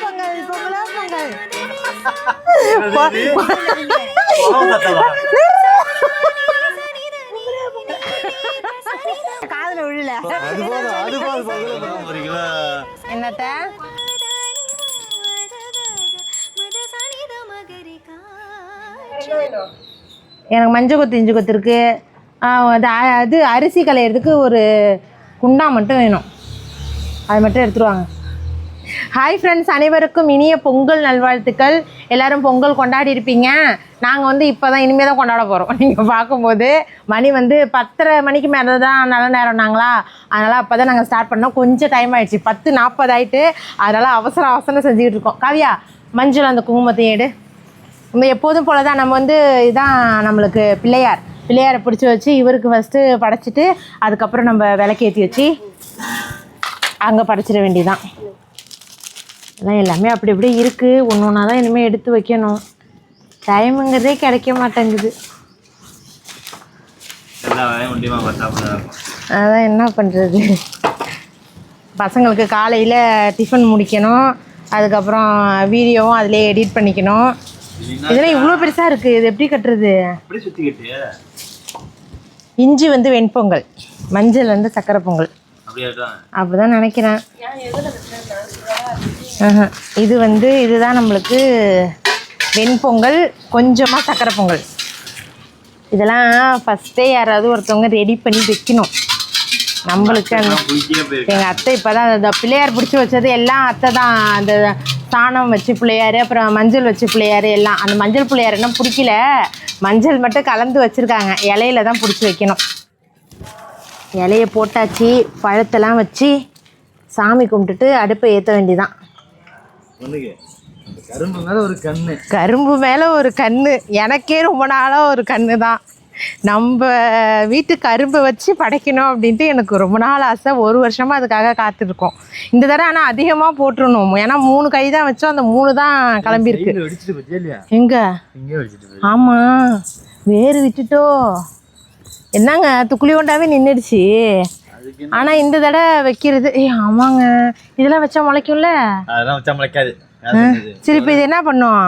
பொங்கல் பொங்கலா பொங்கல் காதுல விழல அது போதும் அது போதும் என்னத்த எனக்கு மஞ்சள் கொத்து இஞ்சி கொத்து இருக்குது அது அரிசி களையிறதுக்கு ஒரு குண்டா மட்டும் வேணும். அது மட்டும் எடுத்துருவாங்க. ஹாய் ஃப்ரெண்ட்ஸ் அனைவருக்கும் இனிய பொங்கல் நல்வாழ்த்துக்கள். எல்லாரும் பொங்கல் கொண்டாடி இருப்பீங்க. நாங்கள் வந்து இப்போ தான் இனிமேல் தான் கொண்டாட போகிறோம் நீங்கள் பார்க்கும்போது மணி வந்து பத்தரை மணிக்கு மேலே தான் நல்ல நேரம் நாங்களா? அதனால் அப்போ தான் நாங்கள் ஸ்டார்ட் பண்ணோம். கொஞ்சம் டைம் ஆகிடுச்சு பத்து நாற்பது ஆகிட்டு அதனால் அவசர அவசரம் செஞ்சுக்கிட்டு இருக்கோம். காவியா மஞ்சள் அந்த குங்குமத்தையும் எடு. நம்ம எப்போதும் போல தான் நம்ம வந்து இதுதான் நம்மளுக்கு பிள்ளையார். பிள்ளையாரை பிடிச்சி வச்சு இவருக்கு ஃபஸ்ட்டு படைச்சிட்டு அதுக்கப்புறம் நம்ம விளக்கேற்றி வச்சு அங்கே படைச்சிட வேண்டியதான் எல்லாம் எல்லாமே அப்படி இப்படி இருக்குது ஒன்று ஒன்றா தான் இனிமேல் எடுத்து வைக்கணும். டைமுங்கிறதே கிடைக்க மாட்டேங்குது. அதான் என்ன பண்ணுறது பசங்களுக்கு காலையில் டிஃபன் முடிக்கணும். அதுக்கப்புறம் வீடியோவும் அதிலே எடிட் பண்ணிக்கணும். இதெல்லாம் இவ்வளோ பெருசாக இருக்குது இது எப்படி கட்டுறது? இஞ்சி வந்து வெண்பொங்கல் மஞ்சள் வந்து சக்கரை பொங்கல். அப்படிதான் நினைக்கிறேன். ஆஹா. இது வந்து இதுதான் நம்மளுக்கு வெண்பொங்கல் கொஞ்சமாக சக்கரை பொங்கல். இதெல்லாம் ஃபஸ்ட்டே யாராவது ஒருத்தவங்க ரெடி பண்ணி வைக்கணும். நம்மளுக்கு அந்த எங்கள் அத்தை இப்போ தான் அந்த பிள்ளையார் பிடிச்சி வச்சது எல்லாம் அத்தை தான் அந்த சாணம் வச்சு பிள்ளையார் அப்புறம் மஞ்சள் வச்சு பிள்ளையார் எல்லாம். அந்த மஞ்சள் பிள்ளையார் என்ன பிடிக்கல. மஞ்சள் மட்டும் கலந்து வச்சுருக்காங்க. இலையில தான் பிடிச்சி வைக்கணும். இலைய போட்டாச்சு பழத்தெல்லாம் வச்சு சாமி கும்பிட்டுட்டு அடுப்பை ஏற்ற அந்த கரும்பு மேல ஒரு கண்ணு. கரும்பு மேலே ஒரு கண்ணு. எனக்கே ரொம்ப நாளாக ஒரு கண்ணு தான் நம்ம வீட்டு கரும்பை வச்சு படைக்கணும் அப்படின்ட்டு எனக்கு ரொம்ப நாள் ஆசை. ஒரு வருஷமாக அதுக்காக காத்திருக்கோம் இந்த தடவை ஆனால் அதிகமாக போட்டுருணும் ஏன்னா மூணு கை தான் வச்சோம். அந்த மூணு தான் கிளம்பியிருக்கு. எங்க? ஆமாம் வேறு விட்டுட்டோ. என்னங்க துக்குளி கொண்டாவே நின்றுடுச்சு ஆனால் இந்த தடவை வைக்கிறது ஏய் ஆமாங்க. இதெல்லாம் வச்சா முளைக்கும்ல? அதெல்லாம் வச்சா முளைக்காது? சரி இப்போ இது என்ன பண்ணும்?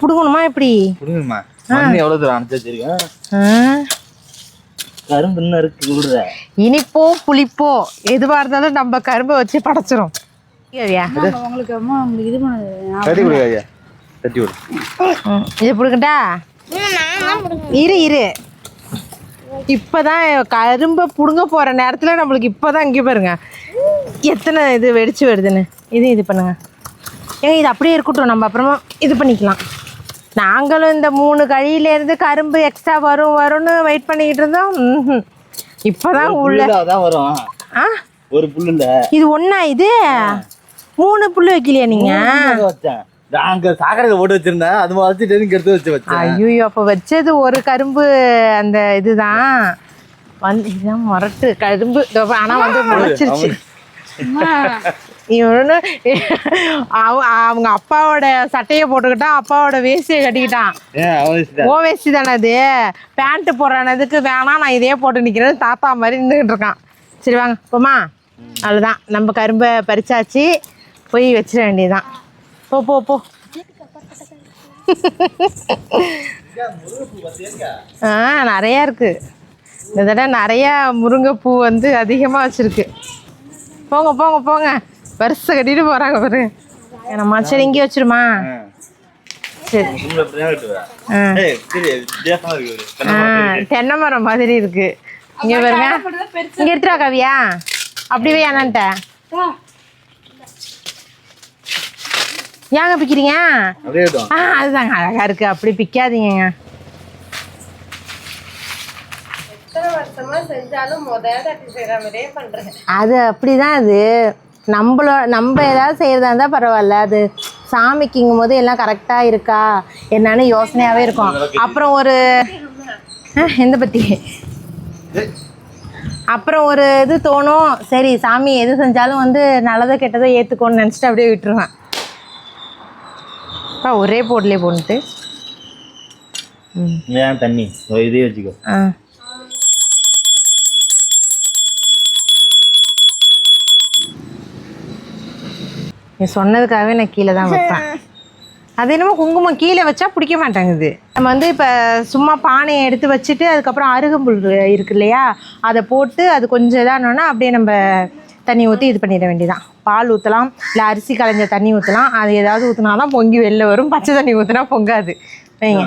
பிடுங்கணுமா எப்படி? கொடுங்கம்மா எவ்வளவு தூரம் வச்சிருக்கேன்? கரும்பு இன்னும் இருக்கு விடுற. இனிப்போ புளிப்போ எதுவாக இருந்தாலும் நம்ம கரும்பை வச்சு படைச்சிரும். ஐயா. உங்களுக்கு அம்மா உங்களுக்கு இது பண்ணது தட்டி விடு ஐயா. தட்டி விடு. இது இரு இரு. இப்போதான் கரும்பை பிடுங்க போகிற நேரத்தில் நம்மளுக்கு இப்போ தான் இங்கே பாருங்க. எத்தனை இது வெடிச்சு வருதுன்னு. இது இது பண்ணுங்க. ஏங்க இது அப்படியே இருக்கட்டும். நம்ம அப்புறமா இது பண்ணிக்கலாம். நாங்களும் இந்த மூணு கழியிலேருந்து கரும்பு எக்ஸ்ட்ரா வரும் வரும்னு வெயிட் பண்ணிக்கிட்டு இருந்தோம். இப்போதான் உள்ள வரும். ஆ? ஒரு புல்லுல. இது ஒன்றா இது? மூணு புல்லு வைக்கலையா நான் அங்க சாக்கடையில போட்டு வச்சிருந்தேன். அது வச்சுட்டு இங்க எடுத்து வச்சு வச்சேன். ஐயோ அப்போ வச்சது ஒரு கரும்பு அந்த இதுதான். வந்து இதுதான் முரட்டு கரும்பு. ஆனா வந்து முளைச்சிருச்சு. இவனு அவ- அவங்க அப்பாவோட சட்டையை போட்டுக்கிட்டான் அப்பாவோட வேஷ்டியை கட்டிக்கிட்டான். ஓ வேஷ்டி தானே அது? பேண்ட்டு போடுறானதுக்கு வேணாம் நான் இதே போட்டு நிற்கிறேன் தாத்தா மாதிரி நின்றுக்கிட்டு இருக்கான். சரி வாங்க போமா அவ்வளோதான் நம்ம கரும்பை பறிச்சாச்சு. போய் வச்சிட வேண்டியதுதான். போ போ போ. ஆ நிறையா இருக்கு. இந்த தடவை நிறையா முருங்கைப்பூ வந்து அதிகமாக வச்சுருக்கு. போங்க போங்க போங்க. வரிசை கட்டிட்டு போகிறாங்க பாருங்க நம்ம சரி இங்கே வச்சிருமா? தென்னை மரம் மாதிரி இருக்கு. இங்க பாருங்க. இங்க எடுத்துருவா கவியா. அப்படி வை அண்ணன்ட்ட. ஏங்க பிக்கிறீங்க? அப்படியே. ஆ அதுதாங்க. அழகா இருக்கு. அப்படி பிக்காதீங்க அது அப்படிதான் அது. நம்மளோ நம்ம ஏதாவது செய்யறதா இருந்தால் பரவாயில்ல. அது சாமிக்குங்கும் போது எல்லாம் கரெக்டாக இருக்கா? என்னன்னு யோசனையாகவே இருக்கும். அப்புறம் ஒரு எந்த பற்றி அப்புறம் ஒரு இது தோணும். சரி சாமி எது செஞ்சாலும் வந்து நல்லதோ கெட்டதோ ஏற்றுக்கோன்னு நினச்சிட்டு அப்படியே விட்டுருவேன். அப்பா ஒரே போட்லேயே போட்டுட்டு ம் தண்ணி? இதே வச்சுக்கோ. ஆ. நீ சொன்னதுக்காகவே நான் கீழே தான் வைப்பேன். அது என்னமோ குங்குமம் கீழே வச்சா பிடிக்க மாட்டேங்குது நம்ம வந்து இப்போ சும்மா பானையை எடுத்து வச்சுட்டு அதுக்கப்புறம் அருகம்புல் இருக்கு இல்லையா? அதை போட்டு அது கொஞ்சம் இதானோன்னா அப்படியே நம்ம தண்ணி ஊற்றி இது பண்ணிட வேண்டியதான் பால் ஊற்றலாம் இல்லை அரிசி களைஞ்ச தண்ணி ஊற்றலாம் அது ஏதாவது ஊற்றினா தான் பொங்கி வெளில வரும். பச்சை தண்ணி ஊற்றினா பொங்காது. வைங்க.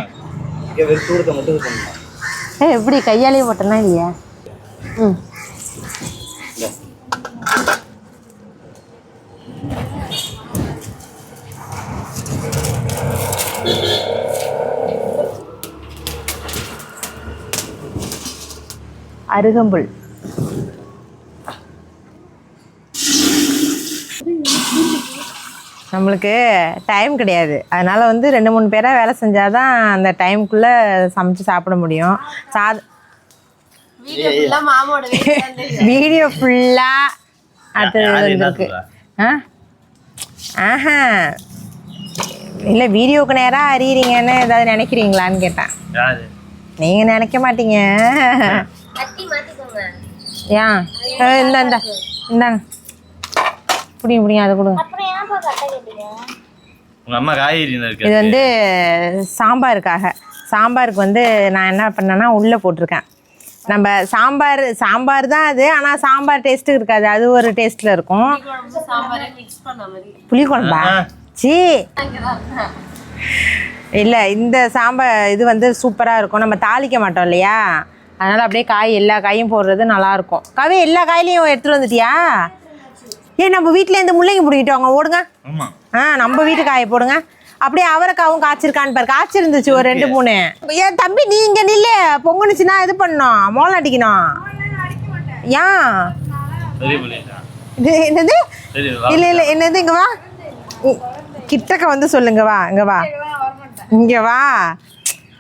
ஏ எப்படி கையாலேயே போட்டனா இல்லையா? ம். அருகம்புல். நம்மளுக்கு டைம் கிடையாது. அதனால வந்து ரெண்டு மூணு பேராக வேலை செஞ்சாதான் அந்த டைம்குள்ளே சமைச்சு சாப்பிட முடியும். சாத வீடியோ ஃபுல்லாக அது வந்துருக்கு ஆ? ஆஹா. இல்லை வீடியோக்கு நேராக அறியறீங்கன்னு ஏதாவது நினைக்கிறீங்களான்னு கேட்டேன். நீங்கள் நினைக்க மாட்டீங்க. ஏ, இந்த இந்த. இந்தாங்க. புடிங்க புடிங்க அதை கொடுங்க. உங்க அம்மா காய்கறி இது வந்து சாம்பாருக்காக. சாம்பாருக்கு வந்து நான் என்ன பண்ணேன்னா உள்ளே போட்டிருக்கேன். நம்ம சாம்பார் சாம்பார் தான் அது ஆனால் சாம்பார் டேஸ்ட்டு இருக்காது. அது ஒரு டேஸ்ட்டில் இருக்கும். புளிக்குழம்பா சீ. இல்லை இந்த சாம்பார் இது வந்து சூப்பராக இருக்கும். நம்ம தாளிக்க மாட்டோம் இல்லையா? அதனால் அப்படியே காய் எல்லா காயும் போடுறது நல்லாயிருக்கும். கவி எல்லா காயிலையும் எடுத்துகிட்டு வந்துட்டியா? ஏன் நம்ம வீட்டில் இந்த முள்ளங்கி பிடிக்கிட்டோங்க ஓடுங்க ஆ நம்ம வீட்டு காய போடுங்க. அப்படியே அவரைக்காவும் காய்ச்சிருக்கான்னு பாரு காய்ச்சிருந்துச்சு ஒரு ரெண்டு மூணு. ஏன் தம்பி நீ இங்க நில்லு பொங்குனுச்சுன்னா இது பண்ணணும் மோளம் அடிக்கணும். ஏன்? இது என்னது? இல்ல இல்ல என்னது இங்க வா. கிட்டக்க வந்து சொல்லுங்க வா இங்க வா. இங்க வா.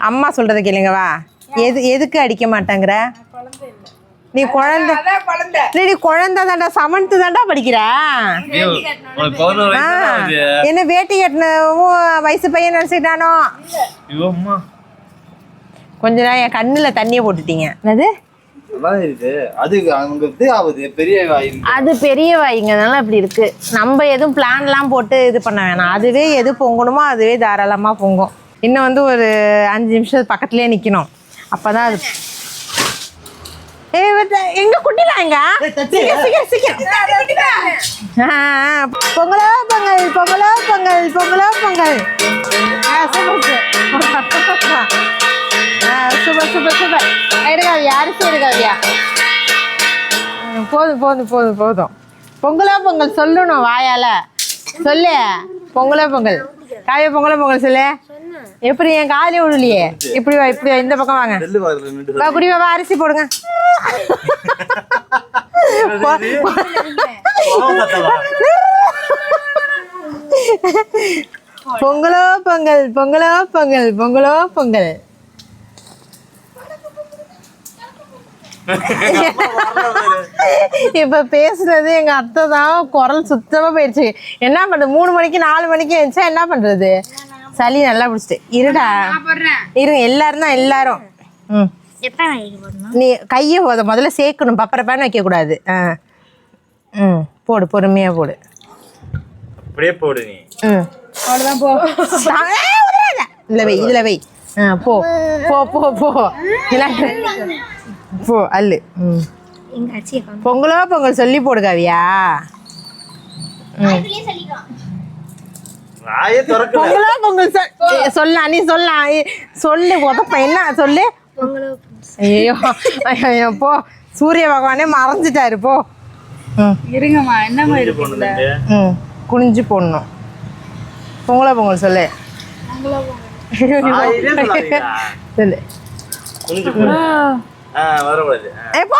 அம்மா சொல்றத கேளுங்க வா. எது எதுக்கு அடிக்க மாட்டேங்கிற? நீ குழந்தை இல்ல, நீ குழந்தை தாண்டா செவன்த்து தாண்டா படிக்கிற? என்ன வேட்டி கட்டினவும் வயசு பையன் நினச்சிக்கிட்டானோ? ஐயோ அம்மா. கொஞ்ச நேரம் என் கண்ணில் தண்ணியை போட்டுட்டீங்க. அது அது பெரிய வாய்ங்கனால அப்படி இருக்கு. நம்ம எதுவும் பிளான்லாம் போட்டு இது பண்ண வேணாம். அதுவே எது பொங்கணுமோ அதுவே தாராளமாக பொங்கும். இன்னும் வந்து ஒரு அஞ்சு நிமிஷம் பக்கத்துலேயே நிற்கணும் அப்போ தான் அது எங்க குட்டிலாங்க பொங்கலோ பொங்கல் பொங்கலோ பொங்கல் பொங்கலோ பொங்கல். ஆ சூப்பர் சூப்பர். எடுக்காவியா அரிசி எடுக்காவியா போதும் போதும் போதும் போதும். பொங்கலோ பொங்கல் சொல்லணும் வாயால. சொல்லு. பொங்கலோ பொங்கல். காய பொங்கலோ பொங்கல் சொல்லு. எப்படி என் காலையே விடலையே? இப்படி வா இப்படி இந்த பக்கம் வாங்க. குடி வா வா, அரிசி போடுங்க. பொங்கலோ பொங்கல் பொங்கலோ பொங்கல் பொங்கலோ பொங்கல். இப்ப பேசுறது எங்க அத்தை தான் குரல் சுத்தமா போயிடுச்சு. என்ன பண்றது? மூணு மணிக்கு நாலு மணிக்கு எழுந்துச்சா என்ன பண்றது? சளி நல்லா பிடிச்சிட்டு. இருடா. இருங்க எல்லாரும் தான் எல்லாரும். நீ கையை முத முதல்ல சேர்க்கணும். பப்பரை பேன் வைக்கக்கூடாது. ஆ. ம். போடு பொறுமையாக போடு. அப்படியே போடு நீ. ம். அவ்வளோதான் போ. இதுல வை இதுல வை. ஆ போ. போ போ போ. போ அல்லு. பொங்கலோ பொங்கல் சொல்லி போடு கவியா நாயே திறக்கல. பொங்கலோ பொங்கல் சொல் ஏய், சொல்லலாம் நீ சொல்லலாம். சொல்லு உதப்ப என்ன சொல்லு. பொங்கலோ ஐயோ ஐயோ போ. சூரிய பகவானே மறைஞ்சிட்டாரு போ. ம். இருங்கம்மா என்னம்மா இது பண்ணுது ம். குனிஞ்சு போடணும். பொங்கலோ பொங்கல் சொல்லு. சொல்லு. குனிஞ்சு போடு ஆ வரக்கூடாது ஆ. ஏ போ.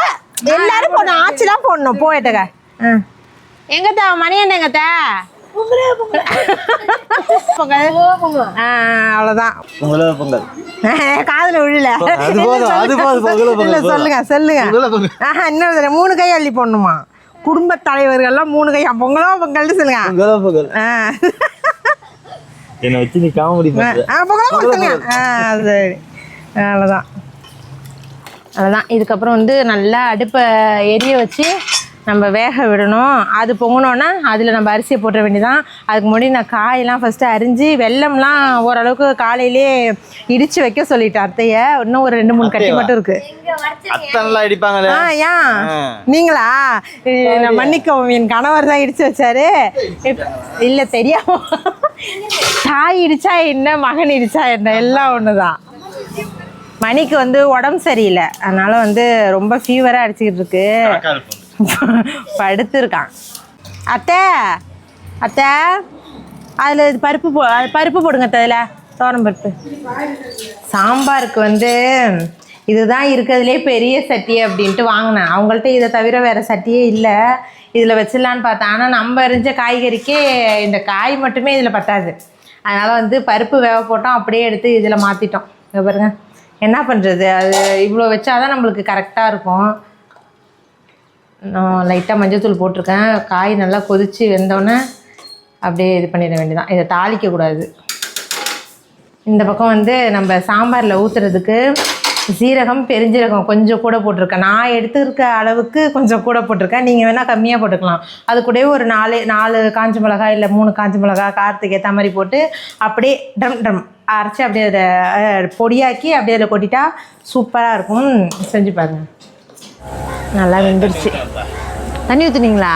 எல்லாரும் போடணும். ஆச்சி தான் போடணும் போயிட்டுக்க எங்கத்தா? மணி என்ன எங்கத்தா? அவ்வளோதான் பொங்கலோ. காதுல விழல. சொல்லுங்க? சொல்லுங்க ஆஹா இன்னொரு மூணு கை அள்ளி போடணுமா? குடும்ப தலைவர்கள்லாம் மூணு கை பொங்கலோ பொங்கல்னு சொல்லுங்க. பொங்கலோ என்னை வச்சு நீ காமெடி ஆ பொங்கலோ பொங்கல் சொல்லுங்க. ஆ சரி. அவ்வளோதான் அவ்வளோதான் இதுக்கப்புறம் வந்து நல்லா அடுப்பை எரிய வச்சு நம்ம வேக விடணும். அது பொங்கினோன்னா அதில் நம்ம அரிசியை போட்டுற வேண்டியதான் அதுக்கு முன்னாடி நான் காயெல்லாம் ஃபஸ்ட்டு அரிஞ்சு வெல்லம்லாம் ஓரளவுக்கு காலையிலே இடித்து வைக்க சொல்லிட்டேன் அத்தையை. இன்னும் ஒரு ரெண்டு மூணு கட்டி மட்டும் இருக்குது ஆ ஏன். நீங்களா? மன்னிக்கவும் என் கணவர் தான் இடிச்சு வச்சாரு. இல்ல தெரியாம. தாய் இடிச்சா என்ன மகன் இடிச்சா என்ன? எல்லாம் ஒண்ணுதான். மணிக்கு வந்து உடம்பு சரியில்லை. அதனால வந்து ரொம்ப ஃபீவராக அடிச்சுக்கிட்டு இருக்கு. படுத்துருக்கான். அத்தை அத்தை அதில் இது பருப்பு போ பருப்பு போடுங்க அதில். தோரம் பருப்பு. சாம்பாருக்கு வந்து இதுதான் இருக்கிறதுலே பெரிய சட்டி அப்படின்ட்டு வாங்கினேன். அவங்கள்ட்ட இதை தவிர வேறு சட்டியே இல்லை. இதில் வச்சிடலான்னு பார்த்தேன். ஆனால் நம்ம எரிஞ்ச காய்கறிக்கே இந்த காய் மட்டுமே இதில் பத்தாது. அதனால் வந்து பருப்பு வேக போட்டோம். அப்படியே எடுத்து இதில் மாற்றிட்டோம் இங்க பாருங்க. என்ன பண்ணுறது அது இவ்வளோ வச்சாதான் நம்மளுக்கு கரெக்டாக இருக்கும். நான் லைட்டாக மஞ்சத்தூள் போட்டிருக்கேன். காய் நல்லா கொதித்து வெந்தோடனே அப்படியே இது பண்ணிட வேண்டியதான் இதை தாளிக்கக்கூடாது இந்த பக்கம் வந்து நம்ம சாம்பாரில் ஊற்றுறதுக்கு சீரகம் பெருஞ்சீரகம் கொஞ்சம் கூட போட்டிருக்கேன். நான் எடுத்துருக்க அளவுக்கு கொஞ்சம் கூட போட்டிருக்கேன். நீங்கள் வேணால் கம்மியாக போட்டுக்கலாம். அது கூடவே ஒரு நாலு நாலு காஞ்ச மிளகா இல்லை மூணு காஞ்ச மிளகா காரத்துக்கு ஏற்ற மாதிரி போட்டு அப்படியே ட்ரம் ட்ரம் அரைச்சி அப்படியே அதை பொடியாக்கி அப்படியே அதில் கொட்டிட்டா சூப்பராக இருக்கும். செஞ்சு பாருங்க. நல்லா வெந்துருச்சு. தண்ணி ஊற்றுனீங்களா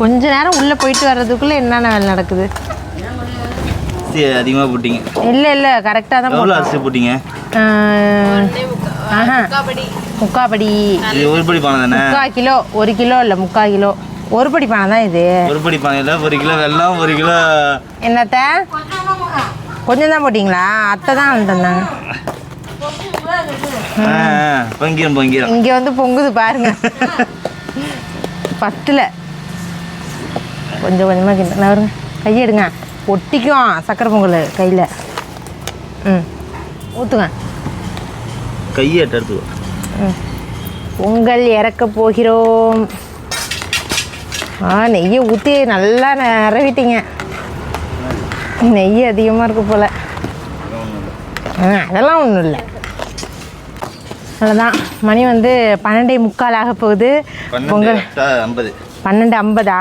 கொஞ்ச நேரம் உள்ளே போயிட்டு வர்றதுக்குள்ளே என்னென்ன வேலை நடக்குது? அதிகமாக போட்டீங்க. இல்லை இல்லை கரெக்டாக தான் எவ்வளோ அரிசி போட்டீங்க. முக்காப்படி இது ஒரு படி பானை தானே? முக்கால் கிலோ ஒரு கிலோ இல்லை முக்கால் கிலோ. ஒரு படி பானை தான் இது. ஒரு படி பானையில் ஒரு கிலோ வெல்லம் ஒரு கிலோ என்னத்த? கொஞ்சம் தான் போட்டிங்களா? அத்தை தான் தந்தாங்க. ஆ, ஆ, பொங்கிரும் பொங்கிரும். இங்கே வந்து பொங்குது பாருங்க. பத்தில். கொஞ்சம் கொஞ்சமாக கிண்ட. நவருங்க கையெடுங்க ஒட்டிக்கும் சக்கரை பொங்கல் கையில். ம். ஊற்றுங்க கையை எடுத்துக்கோ. ம். பொங்கல் இறக்க போகிறோம். ஆ நெய்யை ஊற்றி நல்லா நிறவிட்டீங்க நெய் அதிகமாக இருக்கு போல். ஆ அதெல்லாம் ஒன்றும் இல்லை. அவ்வளோதான் மணி வந்து பன்னெண்டே முக்கால் ஆக போகுது. பொங்கல். ஐம்பது. பன்னெண்டு ஐம்பதா?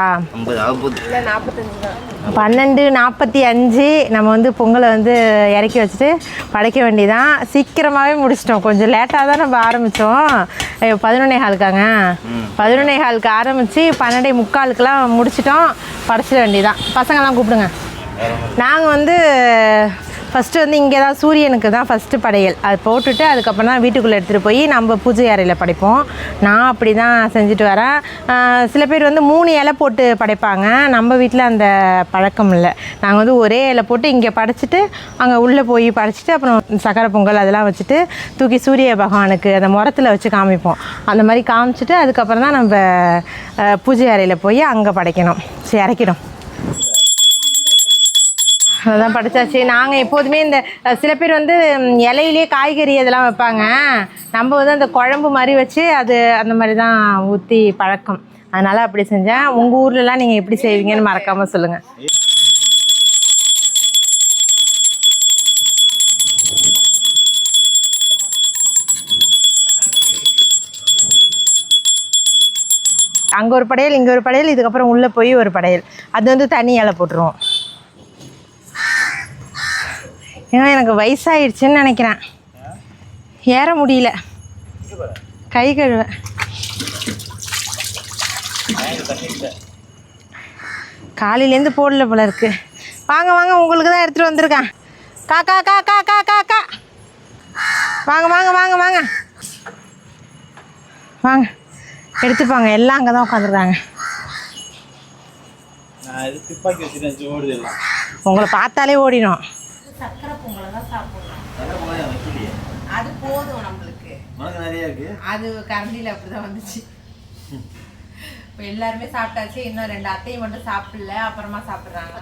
பன்னெண்டு நாற்பத்தி அஞ்சு நம்ம வந்து பொங்கலை வந்து இறக்கி வச்சுட்டு படைக்க வேண்டியதான் சீக்கிரமாகவே முடிச்சிட்டோம். கொஞ்சம் லேட்டாக தான் நம்ம ஆரம்பித்தோம் பதினொன்னே ஹாலுக்காங்க பதினொன்னே ஹாலுக்கு ஆரம்பித்து பன்னெண்டே முக்காலுக்கெல்லாம் முடிச்சிட்டோம். படைச்சிட வேண்டியதான் பசங்கள்லாம் கூப்பிடுங்க. நாங்கள் வந்து ஃபஸ்ட்டு வந்து இங்கே தான் சூரியனுக்கு தான் ஃபஸ்ட்டு படையல். அது போட்டுட்டு அதுக்கப்புறம் தான் வீட்டுக்குள்ளே எடுத்துகிட்டு போய் நம்ம பூஜை அறையில் படைப்போம். நான் அப்படி தான் செஞ்சுட்டு வரேன். சில பேர் வந்து மூணு இலை போட்டு படைப்பாங்க. நம்ம வீட்டில் அந்த பழக்கம் இல்லை. நாங்கள் வந்து ஒரே இலை போட்டு இங்கே படைச்சிட்டு அங்கே உள்ளே போய் படைச்சிட்டு அப்புறம் சக்கரை பொங்கல் அதெல்லாம் வச்சுட்டு தூக்கி சூரிய பகவானுக்கு அந்த முரத்தில் வச்சு காமிப்போம். அந்த மாதிரி காமிச்சிட்டு அதுக்கப்புறம் தான் நம்ம பூஜை அறையில் போய் அங்கே படைக்கணும். சரி இறக்கிடும் அதான் படித்தாச்சு நாங்கள் எப்போதுமே இந்த சில பேர் வந்து ம், இலையிலே காய்கறி அதெல்லாம் வைப்பாங்க. நம்ம வந்து அந்த குழம்பு மாதிரி வச்சு அது அந்த மாதிரி தான் ஊற்றி பழக்கம். அதனால் அப்படி செஞ்சேன். உங்கள் ஊர்லலாம் நீங்கள் எப்படி செய்வீங்கன்னு மறக்காமல் சொல்லுங்கள் அங்கே ஒரு படையல் இங்கே ஒரு படையல் இதுக்கப்புறம் உள்ளே போய் ஒரு படையல். அது வந்து தனி இலை போட்டுருவோம். ஏன்னா எனக்கு வயசாயிடுச்சுன்னு நினைக்கிறேன். ஏற முடியல. கை கழுவ. காலையிலேருந்து போடல போல இருக்கு. வாங்க வாங்க உங்களுக்கு தான் எடுத்துகிட்டு வந்திருக்கேன். காக்கா கா கா கா கா கா வாங்க வாங்க வாங்க வாங்க. வாங்க. எடுத்துப்பாங்க எல்லாம் அங்கே தான் உட்காந்துருக்காங்க நான் இது துப்பாக்கி உங்களை பார்த்தாலே ஓடிடும் வைக்கலையே? அது போதும் நம்மளுக்கு. நிறைய இருக்கு. அது கரண்டியில் அப்படி தான் வந்துச்சு. இப்போ எல்லாருமே சாப்பிட்டாச்சு. இன்னும் ரெண்டு அத்தையும் மட்டும் சாப்பிடல. அப்புறமா சாப்பிட்றாங்க.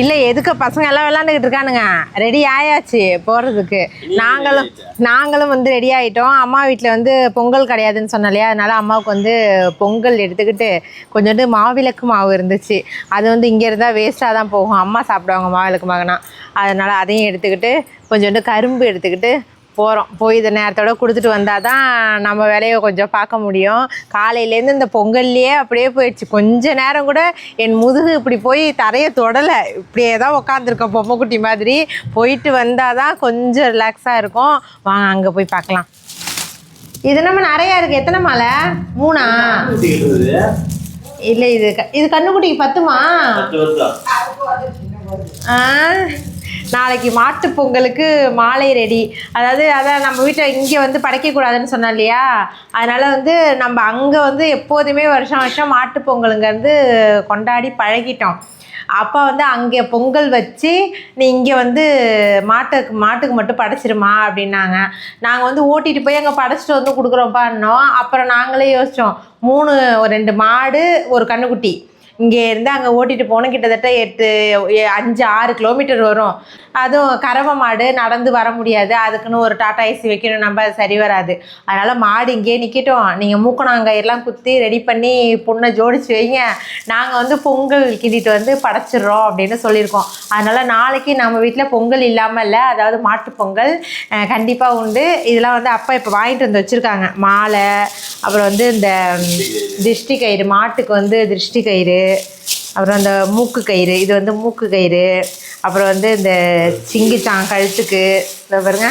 இல்லை எதுக்கு? பசங்க எல்லாம் விளாண்டுக்கிட்டு இருக்கானுங்க. ரெடி ஆயாச்சு போகிறதுக்கு நாங்களும் நாங்களும் வந்து ரெடி ஆகிட்டோம் அம்மா வீட்டில் வந்து பொங்கல் கிடையாதுன்னு சொன்னேன் இல்லையா அதனால அம்மாவுக்கு வந்து பொங்கல் எடுத்துக்கிட்டு கொஞ்சோண்டு மாவிளக்கு மாவு இருந்துச்சு. அது வந்து இங்கே இருந்தால் வேஸ்ட்டாக தான் போகும். அம்மா சாப்பிடுவாங்க மாவிளக்கு மாவுனா. அதனால் அதையும் எடுத்துக்கிட்டு கொஞ்சோண்டு கரும்பு எடுத்துக்கிட்டு போகிறோம் போய் இந்த நேரத்தோட கொடுத்துட்டு வந்தால் தான் நம்ம வேலையை கொஞ்சம் பார்க்க முடியும். காலையிலேருந்து இந்த பொங்கல்லையே அப்படியே போயிடுச்சு. கொஞ்ச நேரம் கூட என் முதுகு இப்படி போய் தரையை தொடலை. இப்படியே தான் உட்காந்துருக்கோம் பொம்மைக்குட்டி மாதிரி. போயிட்டு வந்தால் தான் கொஞ்சம் ரிலாக்ஸாக இருக்கும். வாங்க அங்கே போய் பார்க்கலாம். இது நம்ம நிறையா இருக்குது எத்தனை மாலை? மூணா? இல்லை இது இது கண்ணுக்குட்டிக்கு பத்துமா? ஆ, நாளைக்கு மாட்டு பொங்கலுக்கு மாலை ரெடி அதாவது அதான் நம்ம வீட்டில் இங்கே வந்து படைக்கக்கூடாதுன்னு சொன்னோம் இல்லையா? அதனால் வந்து நம்ம அங்கே வந்து எப்போதுமே வருஷம் வருஷம் மாட்டு பொங்கலுங்கிறது கொண்டாடி பழகிட்டோம். அப்பா வந்து அங்கே பொங்கல் வச்சு நீ இங்கே வந்து மாட்டுக்கு மாட்டுக்கு மட்டும் படைச்சிருமா அப்படின்னாங்க. நாங்கள் வந்து ஓட்டிகிட்டு போய் அங்கே படைச்சிட்டு வந்து கொடுக்குறோம்ப்பான்னோம் அப்புறம் நாங்களே யோசித்தோம் மூணு ஒரு ரெண்டு மாடு ஒரு கண்ணுக்குட்டி. இங்கே இருந்து அங்கே ஓட்டிட்டு போனோம் கிட்டத்தட்ட எட்டு அஞ்சு ஆறு கிலோமீட்டர் வரும். அதுவும் கறவை மாடு நடந்து வர முடியாது. அதுக்குன்னு ஒரு டாட்டா ஏசி வைக்கணும். நம்ம அது சரி வராது. அதனால் மாடு இங்கேயே நிற்கட்டும் நீங்கள் மூக்கணாங்கயிரெலாம் குத்தி ரெடி பண்ணி பொண்ணை ஜோடிச்சு வைங்க. நாங்கள் வந்து பொங்கல் கிண்டிட்டு வந்து படைச்சிடுறோம் அப்படின்னு சொல்லியிருக்கோம். அதனால் நாளைக்கு நம்ம வீட்டில் பொங்கல் இல்லாமல் இல்லை அதாவது மாட்டு பொங்கல் கண்டிப்பாக உண்டு. இதெல்லாம் வந்து அப்பா இப்போ வாங்கிட்டு வந்து வச்சுருக்காங்க. மாலை அப்புறம் வந்து இந்த திருஷ்டி கயிறு மாட்டுக்கு வந்து திருஷ்டி கயிறு அப்புறம் அந்த மூக்கு கயிறு இது வந்து மூக்கு கயிறு அப்புறம் வந்து இந்த சிங்கிச்சான் கழுத்துக்கு இதை பாருங்க.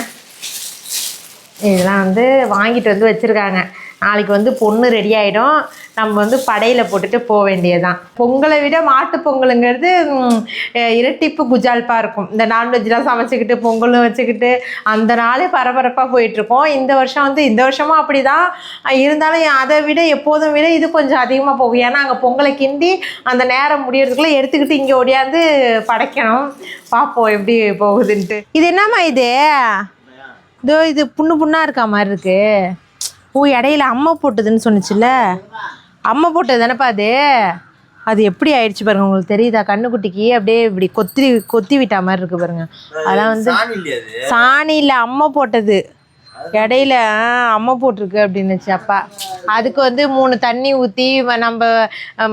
இதெல்லாம் வந்து வாங்கிட்டு வந்து வச்சுருக்காங்க. நாளைக்கு வந்து பொண்ணு ரெடி ஆகிடும் நம்ம வந்து படையில் போட்டுட்டு போக வேண்டியதுதான். பொங்கலை விட மாட்டு பொங்கலுங்கிறது இரட்டிப்பு குஜால்ப்பாக இருக்கும். இந்த நான்வெஜ்லாம் சமைச்சிக்கிட்டு பொங்கலும் வச்சுக்கிட்டு அந்த நாளே பரபரப்பாக போயிட்டுருக்கோம். இந்த வருஷம் வந்து இந்த வருஷமும் அப்படி தான் இருந்தாலும் அதை விட எப்போதும் விட இது கொஞ்சம் அதிகமாக போகும். ஏன்னா அங்கே பொங்கலை கிண்டி அந்த நேரம் முடியறதுக்குள்ளே எடுத்துக்கிட்டு இங்கே ஓடியாந்து படைக்கணும். பார்ப்போம் எப்படி போகுதுன்ட்டு. இது என்னம்மா இது? இதோ இது புண்ணு புண்ணாக இருக்கா மாதிரி இருக்குது ஓ இடையில அம்மா போட்டதுன்னு சொன்னுச்சுல்ல? அம்மா போட்டது தானேப்பா அது? அது எப்படி ஆயிடுச்சு பாருங்க உங்களுக்கு தெரியுதா? கண்ணுக்குட்டிக்கு அப்படியே இப்படி கொத்தி கொத்தி விட்டா மாதிரி இருக்கு பாருங்க. அதெல்லாம் வந்து சாணி இல்லை அம்மா போட்டது. இடையில அம்மா போட்டிருக்கு அப்படின்னுச்சு அப்பா. அதுக்கு வந்து மூணு தண்ணி ஊற்றி நம்ம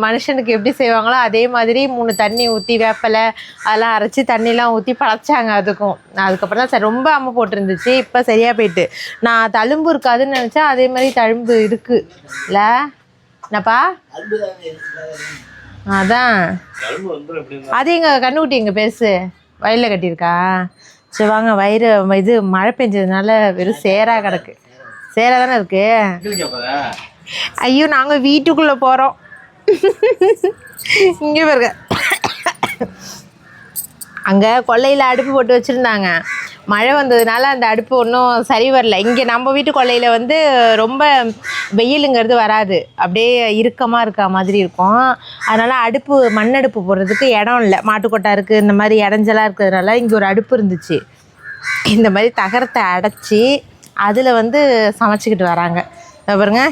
மனுஷனுக்கு எப்படி செய்வாங்களோ அதே மாதிரி மூணு தண்ணி ஊற்றி வேப்பலை அதெல்லாம் அரைச்சி தண்ணிலாம் ஊற்றி பழச்சாங்க அதுக்கும். அதுக்கப்புறம் தான் சரி ரொம்ப அம்மா போட்டிருந்துச்சு இப்போ சரியாக போயிட்டு. நான் தழும்பு இருக்காதுன்னு நினச்சா அதே மாதிரி தழும்பு இருக்குது இல்ல? என்னப்பா? அதான். அது எங்கள் கண்ணுக்குட்டி எங்கள் பெருசு வயலில் கட்டியிருக்கா? சரி வாங்க வயிறு இது மழை பெஞ்சதுனால வெறும் சேராக கிடக்கு. சேராக தானே இருக்கு? ஐயோ நாங்கள் வீட்டுக்குள்ளே போகிறோம் இங்கே பாருங்க. அங்கே கொல்லையில் அடுப்பு போட்டு வச்சுருந்தாங்க. மழை வந்ததுனால அந்த அடுப்பு ஒன்றும் சரி வரல. இங்கே நம்ம வீட்டு கொல்லையில் வந்து ரொம்ப வெயிலுங்கிறது வராது. அப்படியே இறுக்கமாக இருக்க மாதிரி இருக்கும். அதனால் அடுப்பு மண் அடுப்பு போடுறதுக்கு இடம் இல்லை. மாட்டுக்கொட்டா இருக்குது இந்த மாதிரி இடைஞ்சலாக இருக்கிறதுனால இங்கே ஒரு அடுப்பு இருந்துச்சு. இந்த மாதிரி தகரத்தை அடைச்சி அதில் வந்து சமைச்சிக்கிட்டு வராங்க. பாருங்க.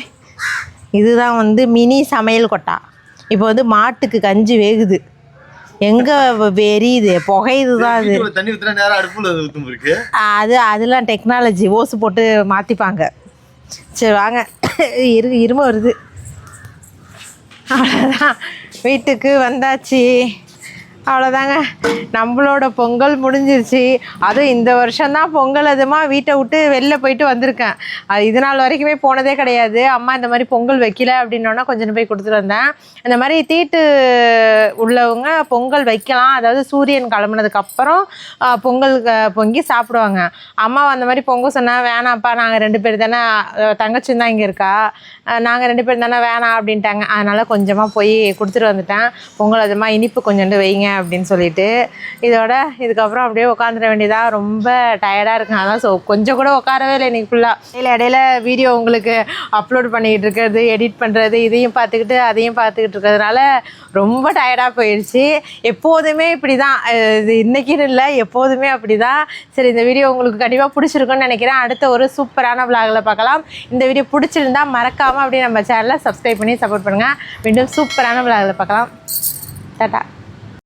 இதுதான் வந்து மினி சமையல் கொட்டா. இப்போ வந்து மாட்டுக்கு கஞ்சி வேகுது. எங்கே வெறியுது? புகையுது தான் அது தண்ணி ஊத்துனா அடுப்புல ஊத்தும் இருக்கு. அது அதெல்லாம் டெக்னாலஜி ஓசு போட்டு மாற்றிப்பாங்க சரி வாங்க. இரு இரும வருது. அவ்வளோதான் வீட்டுக்கு வந்தாச்சு. அவ்வளோதாங்க நம்மளோட பொங்கல் முடிஞ்சிருச்சு. அதுவும் இந்த வருஷம்தான் பொங்கல் அதுமா வீட்டை விட்டு வெளில போயிட்டு வந்திருக்கேன். அது இது நாள் வரைக்குமே போனதே கிடையாது. அம்மா இந்த மாதிரி பொங்கல் வைக்கல அப்படின்னோன்னா கொஞ்சம் போய் கொடுத்துட்டு வந்தேன். இந்த மாதிரி தீட்டு உள்ளவங்க பொங்கல் வைக்கலாம். அதாவது சூரியன் கிளம்புனதுக்கப்புறம் பொங்கல் பொங்கி சாப்பிடுவாங்க. அம்மா அந்த மாதிரி பொங்கல் சொன்னால் வேணாம்ப்பா நாங்கள் ரெண்டு பேர் தானே தங்கச்சி தான் இங்கே இருக்கா? நாங்கள் ரெண்டு பேர் தானே வேணாம் அப்படின்ட்டாங்க. அதனால் கொஞ்சமாக போய் கொடுத்துட்டு வந்துட்டேன். பொங்கல் அதுமா இனிப்பு கொஞ்சோண்டு வைங்க. அப்படின்னு சொல்லிட்டு இதோட இதுக்கப்புறம் அப்படியே உட்காந்துட வேண்டியதாக ரொம்ப டயர்டாக இருக்கேன் அதான் ஸோ கொஞ்சம் கூட உட்காரவே இல்லை இன்றைக்கி ஃபுல்லாக இல்லை இடையில வீடியோ உங்களுக்கு அப்லோட் பண்ணிக்கிட்டு இருக்கிறது எடிட் பண்ணுறது இதையும் பார்த்துக்கிட்டு அதையும் பார்த்துக்கிட்டு இருக்கிறதுனால ரொம்ப டயர்டாக போயிடுச்சு எப்போதுமே இப்படி தான் இது இன்றைக்கின்னு இல்லை எப்போதுமே அப்படி தான் சரி இந்த வீடியோ உங்களுக்கு கண்டிப்பாக பிடிச்சிருக்குன்னு நினைக்கிறேன். அடுத்த ஒரு சூப்பரான விளாகில் பார்க்கலாம். இந்த வீடியோ பிடிச்சிருந்தா மறக்காமல் அப்படியே நம்ம சேனலை சப்ஸ்கிரைப் பண்ணி சப்போர்ட் பண்ணுங்கள் மீண்டும் சூப்பரான விலாகில் பார்க்கலாம். டாட்டா.